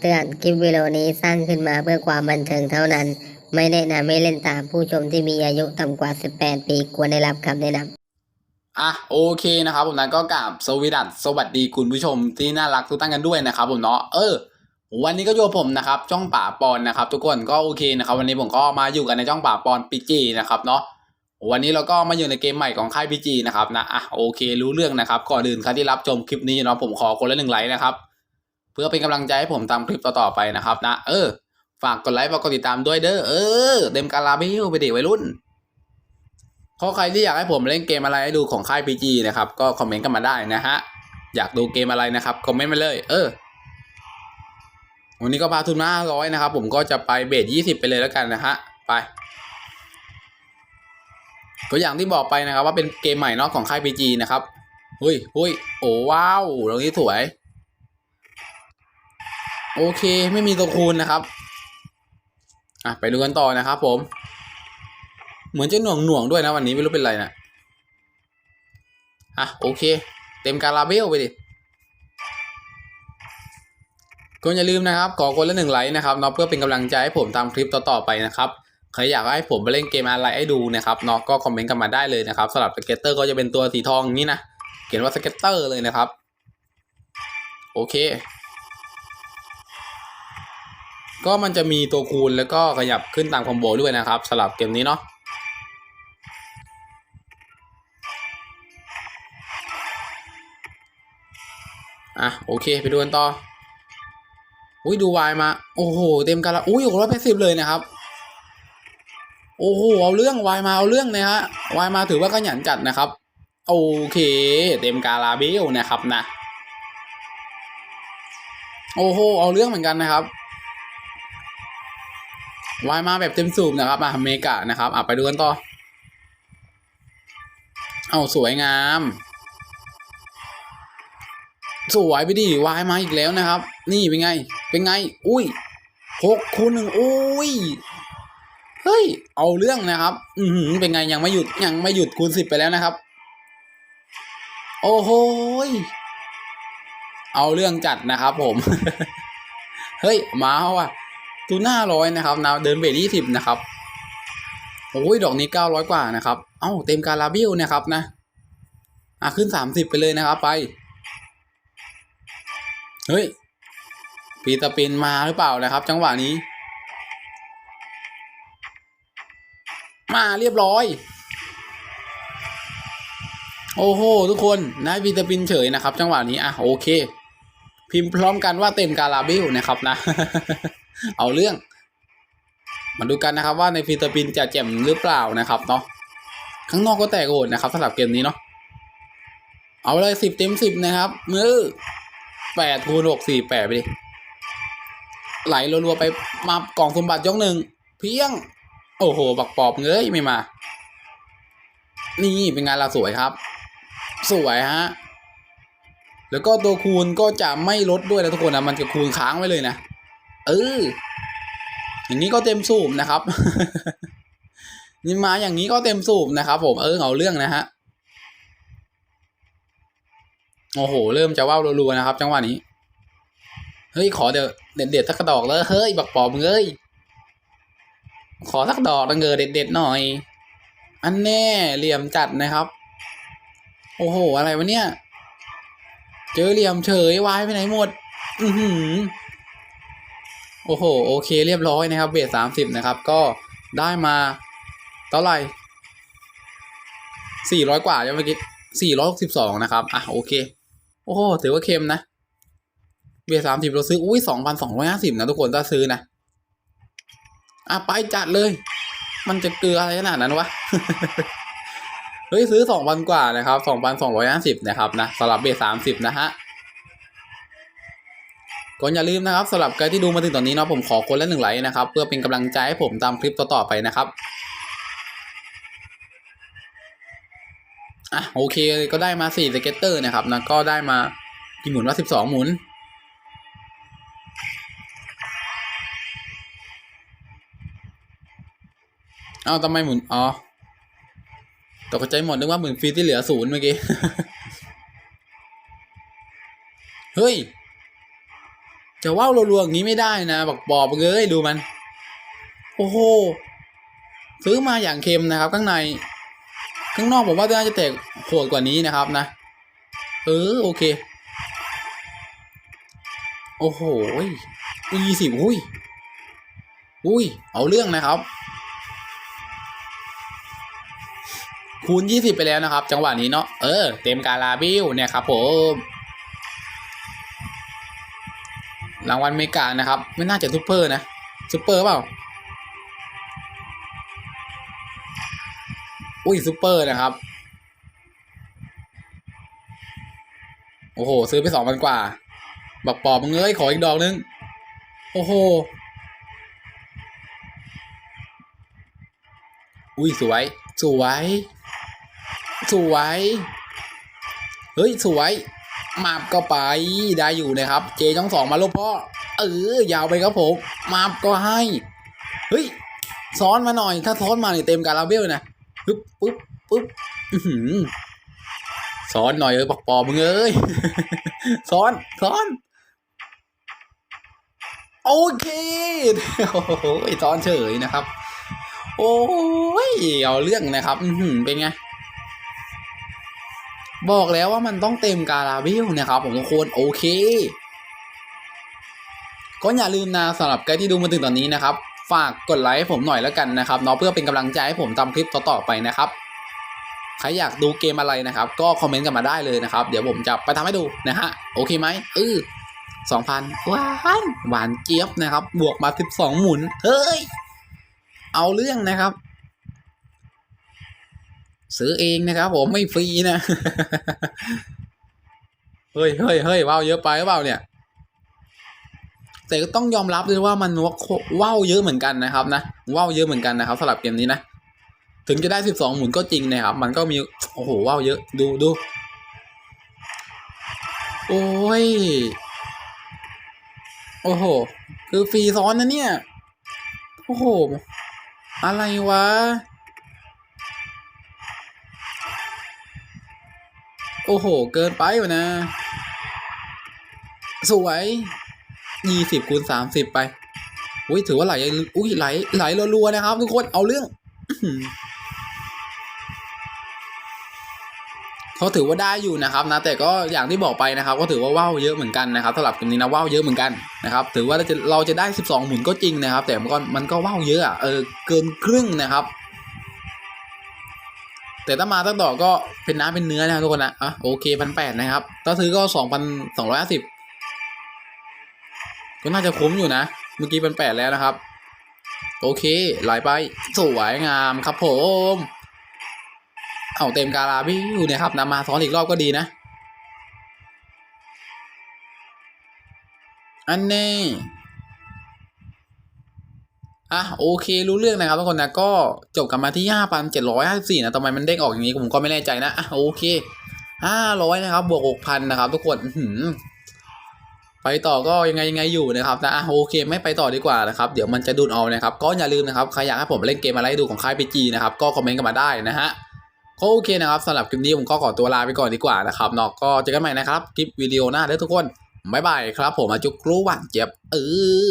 คำเตือน คลิปวิดีโอนี้สร้างขึ้นมาเพื่อความบันเทิงเท่านั้น ไม่แนะนำให้เล่นตามผู้ชมที่มีอายุต่ำกว่า 18 ปีควรได้รับคำแนะนำอะโอเคนะครับผมนั้นก็กราบสวีดัสสวัสดีคุณผู้ชมที่น่ารักทุกท่านกันด้วยนะครับผมเนาะเออ วันนี้ก็อยู่กับผมนะครับจ้องป่าปอนนะครับ ทุกคนก็โอเคนะครับ วันนี้ผมก็มาอยู่กันในจ้องป่าปอนปีจีนะครับเนาะวันนี้เราก็มาอยู่ในเกมใหม่ของค่ายพีจีนะครับนะอะโอเค รู้เรื่องนะครับก่อนอื่นใครที่รับชมคลิปนี้เนาะผมขอคนละหนึ่งไลค์นะครับ เพื่อเป็นกำลังใจให้ผมทำคลิปต่อๆไปนะครับนะ เออ ฝากกดไลค์ฝากกดติดตามด้วยเด้อเออเต็มการลาไปฮิวไปเด็กวัยรุ่นพราะใครที่อยากให้ผมเล่นเกมอะไรให้ดูของค่าย PG นะครับ ก็คอมเมนต์กันมาได้นะฮะ อยากดูเกมอะไรนะครับ คอมเมนต์มาเลย เออ วันนี้ก็พาทุนมาร้อยนะครับ ผมก็จะไปเบสยี่สิบไปเลยแล้วกันนะฮะ ไป ก็อย่างที่บอกไปนะครับ ว่าเป็นเกมใหม่นอกของค่าย PG นะครับ หุยหุยโอ้ว้าวตรงนี้สวย โอเคไม่มีตัวคูณนะครับ อะไปดูกันต่อนะครับผม เหมือนจะหน่วงหน่วงด้วยนะวันนี้ไม่รู้เป็นไรนะอะโอเค เต็มการาเบลไปดิก็อย่าลืมนะครับขอคนละหนึ่งไลค์นะครับเนาะเพื่อเป็นกำลังใจให้ผมทำคลิปต่อๆไปนะครับใครอยากให้ผมไปเล่นเกมอะไรให้ดูนะครับเนาะก็คอมเมนต์กันมาได้เลยนะครับสำหรับสเก็ตเตอร์ก็จะเป็นตัวสีทองอย่างนี้นะเขียนว่าสเก็ตเตอร์เลยนะครับ โอเค ก็มันจะมีตัวคูณแล้วก็ขยับขึ้นตามคอมโบด้วยนะครับสำหรับเกมนี้เนาะอะโอเคไปดูกันต่ออุ้ยดูวายมา โอ้โห เต็มกันละอุ้ยหกร้อยแปดสิบเลยนะครับ โอ้โห เอาเรื่องวายมาเอาเรื่องนะฮะวายมาถือว่าขยันจัดนะครับ โอเค เต็มกาลาเบลนะครับนะ โอ้โห เอาเรื่องเหมือนกันนะครับ วายมาแบบเต็มสูบนะครับอะเมกะนะครับอะไปดูกันต่อ เอาสวยงาม สวยไปดิวายมาอีกแล้วนะครับ นี่เป็นไง เป็นไง อุ้ยหกคูณหนึ่งอุ้ยเฮ้ย เอาเรื่องนะครับ อือเป็นไงยังไม่หยุดยังไม่หยุดคูณสิบไปแล้วนะครับ โอ้โหเอาเรื่องจัดนะครับผม เฮ้ย มาว่ะ ตูหน้าร้อยนะครับนาเดินเบรยี่สิบนะครับโอ้ยดอกนี้เก้าร้อยกว่านะครับ เอ้าเต็มการาบิลนะครับนะอะขึ้นสามสิบไปเลยนะครับ ไป เฮ้ยปีตาปินมาหรือเปล่านะครับ จังหวะนี้ มาเรียบร้อย โอ้โห ทุกคนนายปีตาปินเฉยนะครับ จังหวะนี้อะโอเค พิมพ์พร้อมกันว่าเต็มการาเบลนะครับนะ เอาเรื่อง มาดูกันนะครับว่าในฟิลิปปินส์จะแจ่มหรือเปล่านะครับเนาะข้างนอกก็แตกโหดนะครับสำหรับเกมนี้เนาะเอาเลยสิบเต็มสิบนะครับมือแปดคูณหกสี่แปดไปดิไหลรัวๆไปมากล่องสมบัติยกหนึ่งเพียง โอ้โห บักปอบเงยไม่มา นี่เป็นงานเราสวยครับ สวยฮะแล้วก็ตัวคูณก็จะไม่ลดด้วยนะทุกคนนะมันจะคูณค้างไว้เลยนะ เออ อย่างนี้ก็เต็มสูบนะครับ นี่มาอย่างนี้ก็เต็มสูบนะครับ ผมเออเอาเรื่องนะฮะโอ้โห เริ่มจะว่าวรัวๆนะครับ จังหวะนี้ เฮ้ย ขอเดี๋ยวเด็ดเด็ดๆสักดอกเลยเฮ้ย บักปอบมึงเอ้ย ขอสักดอกดังเงอเด็ดเด็ดๆหน่อย อันแน่เหลี่ยมจัดนะครับ โอ้โห อะไรวะเนี่ย เจอเหลี่ยมเฉยวายไปไหนหมด อือหือ โอ้โหโอเคเรียบร้อยนะครับเบสสามสิบนะครับ ก็ได้มาเท่าไหร่สี่ร้อยกว่าใช่ไหมเมื่อกี้สี่ร้อยหกสิบสองนะครับอะโอเค โอ้โหถือว่าเค็มนะเบสสามสิบเราซื้ออุ้ยสองพันสองร้อยห้าสิบนะทุกคนถ้าซื้อนะอะไปจัดเลย มันจะเกลืออะไรขนาดนั้นวะเฮ้ยซื้อสองพันกว่านะครับสองพันสองร้อยห้าสิบนะครับนะสำหรับเบสสามสิบนะฮะ ก็อย่าลืมนะครับสำหรับใครที่ดูมาถึงตอนนี้เนาะผมขอคนละหนึ่งไลค์นะครับ เพื่อเป็นกำลังใจให้ผมตามคลิปต่อๆไปนะครับอะโอเคก็ได้มาสี่สเก็ตเตอร์นะครับนะก็ได้มากี่หมุนว่าสิบสองหมุนเอ้าทำไมหมุนอ๋อตกใจหมดนึกว่าหมุนฟรีที่เหลือศูนย์เมื่อกี้ เฮ้ย จะว่าวรัวๆอย่างนี้ไม่ได้นะบอกปอบเลยดูมัน โอ้โหซื้อมาอย่างเค็มนะครับ ข้างใน ข้างนอกผมว่าน่าจะแตกโหดกว่านี้นะครับนะ เออโอเค โอ้โหยี่สิบอุ้ยอุ้ย เอาเรื่องนะครับ คูณยี่สิบไปแล้วนะครับ จังหวะนี้เนาะเออ เต็มกาลาบิวเนี่ยครับผม รางวัลเมกานะครับ ไม่น่าจะซูเปอร์นะซูเปอร์เปล่า อุ้ยซูเปอร์นะครับ โอ้โห ซื้อไปสองพันกว่า บักปอบมึงเอ้ยขออีกดอกนึง โอ้โห อุ้ยสวย สวย สวย เฮ้ย สวย มาบก็ไปได้อยู่นะครับ เจจ้องสองมาลบพ่อเออยาวไปครับผมมาบก็ให้เฮ้ยซ้อนมาหน่อย ถ้าซ้อนมาเนี่ยเต็มการลาเบลนะปึ๊บปึ๊บปึ๊บซ้อนหน่อยเออปักปอมึงเอ้ยซ้อนซ้อนโอเคโอ้โหซ้อนเฉยนะครับ โอ้ยเอาเรื่องนะครับ อืเป็นไง บอกแล้วว่ามันต้องเต็มการาบิลนะครับ ผมทุกคนโอเค ก็อย่าลืมนะสำหรับใครที่ดูมาถึงตอนนี้นะครับ ฝากกดไลค์ผมหน่อยแล้วกันนะครับเนาะเพื่อเป็นกำลังใจให้ผมทำคลิปต่อๆไปนะครับใครอยากดูเกมอะไรนะครับ ก็คอมเมนต์กันมาได้เลยนะครับ เดี๋ยวผมจะไปทำให้ดูนะฮะโอเคไหมเออสองพันหวานหวานเจี๊ยบนะครับ บวกมาสิบสองหมุน เฮ้ย เอาเรื่องนะครับ ซื้อเองนะครับผมไม่ฟรีนะ เฮ้ยเฮ้ยเฮ้ยว้าวเยอะไปหรือเปล่าเนี่ย แต่ก็ต้องยอมรับเลยว่ามันว่าวเยอะเหมือนกันนะครับนะว่าวเยอะเหมือนกันนะครับสำหรับเกมนี้นะ ถึงจะได้สิบสองหมุนก็จริงนะครับ มันก็มีโอ้โหว่าวเยอะดูดูโอ้ย โอ้โห คือฟรีซ้อนนะเนี่ย โอ้โห อะไรวะ โอ้โห เกินไปวะนะ สวยยี่สิบคูณสามสิบไป อุ้ยถือว่าไหลอุ้ยไหลไหลรัวๆนะครับ ทุกคนเอาเรื่องเขาถือว่าได้อยู่นะครับนะ แต่ก็อย่างที่บอกไปนะครับ ก็ถือว่าว่าวเยอะเหมือนกันนะครับสำหรับเกมนี้นะว่าวเยอะเหมือนกันนะครับ ถือว่าเราจะเราจะได้สิบสองหมุนก็จริงนะครับ แต่มันก็มันก็ว่าวเยอะอะเออเกินครึ่งนะครับ แต่ถ้ามาตั้งดอกก็เป็นน้ำเป็นเนื้อนะครับทุกคนนะอะโอเคพันแปดนะครับ ถ้าซื้อก็สองพันสองร้อยห้าสิบก็น่าจะคุ้มอยู่นะ เมื่อกี้พันแปดแล้วนะครับ โอเคไหลไปสวยงามครับผมเอาเต็มกาลาบิวเนี่ยครับนำมาซ้อนอีกรอบก็ดีนะ อันนี้ อะโอเครู้เรื่องนะครับทุกคนนะก็จบกันมาที่ห้าพันเจ็ดร้อยห้าสิบสี่นะทำไมมันเด้งออกอย่างนี้ผมก็ไม่แน่ใจนะอะโอเคห้าร้อยนะครับ บวกหกพันะครับ ทุกคนหืไปต่อก็ยังไงยังไงอยู่นะครับนะอะโอเคไม่ไปต่อดีกว่านะครับ เดี๋ยวมันจะดูดเอานะครับ ก็อย่าลืมนะครับใครอยากให้ผมเล่นเกมอะไรให้ดูของค่ายพีจีนะครับ ก็คอมเมนต์กันมาได้นะฮะก็โอเคนะครับสำหรับคลิปนี้ผมก็ขอตัวลาไปก่อนดีกว่านะครับเนาะก็เจอกันใหม่นะครับคลิปวิดีโอหน้าเด้อทุกคนบ๊ายบายครับ ผมอาจุกรู้หวานเจ็บเออ